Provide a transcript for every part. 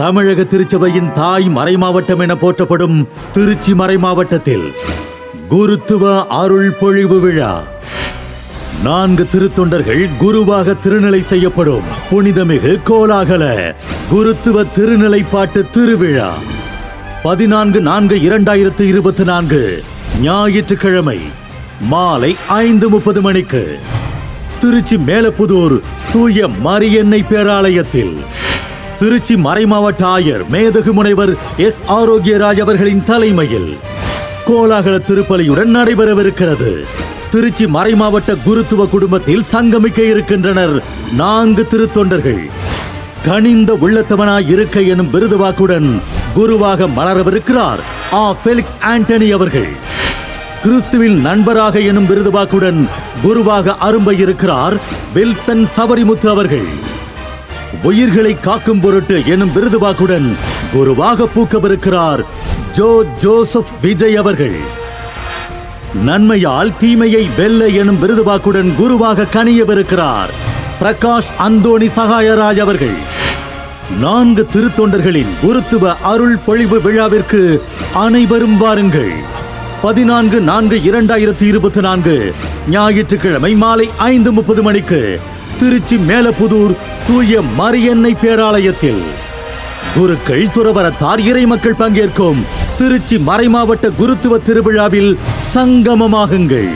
தமிழக திருச்சபையின் தாய் மறைமாவட்டம் என போற்றப்படும் திருச்சி மறைமாவட்டத்தில் குருத்துவ அருள் பொழிவு விழா. நான்கு திருத்தொண்டர்கள் குருவாக திருநிலை செய்யப்படும் புனிதமிகு கோலாகல குருத்துவ திருநிலைப்பாட்டு திருவிழா. பதினான்கு நான்கு இரண்டாயிரத்து இருபத்தி நான்கு ஞாயிற்றுக்கிழமை மாலை ஐந்து முப்பது மணிக்கு. திருச்சி மேலப்புதூர் தூய மரியன்னை பேராலயத்தில் திருச்சி மறைமாவட்ட ஆயர் மேதகு முனைவர் எஸ் ஆரோக்கியராஜ் அவர்களின் தலைமையில் கோலாகல திருப்பலியுடன் நடைபெறவிருக்கிறது. திருச்சி மறைமாவட்ட குருத்துவ குடும்பத்தில் சங்கமிக்க இருக்கின்றனர் நான்கு திருத்தொண்டர்கள். கனிந்த உள்ளத்தவனாய் இருக்க எனும் விருது வாக்குடன் குருவாக மலரவிருக்கிறார் ஆ ஃபெலிக்ஸ் ஆண்டனி அவர்கள். கிறிஸ்துவின் நண்பராக எனும் விருது வாக்குடன் குருவாக அரும்ப இருக்கிறார் வில்சன் சவரிமுத்து அவர்கள். உயிர்களை காக்கும் பொருட்டு எனும் விருது வாக்குடன் குருவாக பூக்கவிருக்கிறார் ஜோ ஜோசப் விஜய் அவர்கள். நன்மையால் தீமையை வெல்ல எனும் விருது வாக்குடன் குருவாக கனியவிருக்கிறார் பிரகாஷ் அந்தோணி சகாயராஜ் அவர்கள். நான்கு திருத்தொண்டர்களின் குருத்துவ அருள் பொழிவு விழாவிற்கு அனைவரும் வாருங்கள். பதினான்கு நான்கு இரண்டாயிரத்தி இருபத்தி நான்கு ஞாயிற்றுக்கிழமை மாலை ஐந்து முப்பது மணிக்கு திருச்சி மேலப்புதூர் தூய மரியன்னை பேராலயத்தில். குருக்கள் துறவரத்தார் இறை மக்கள் பங்கேற்கும் திருச்சி மறைமாவட்ட குருத்துவ திருவிழாவில் சங்கமமாகுங்கள்.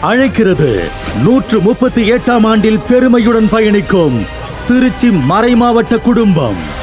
அழைக்கிறது நூற்று முப்பத்தி எட்டாம் ஆண்டில் பெருமையுடன் பயணிக்கும் திருச்சி மறைமாவட்ட குடும்பம்.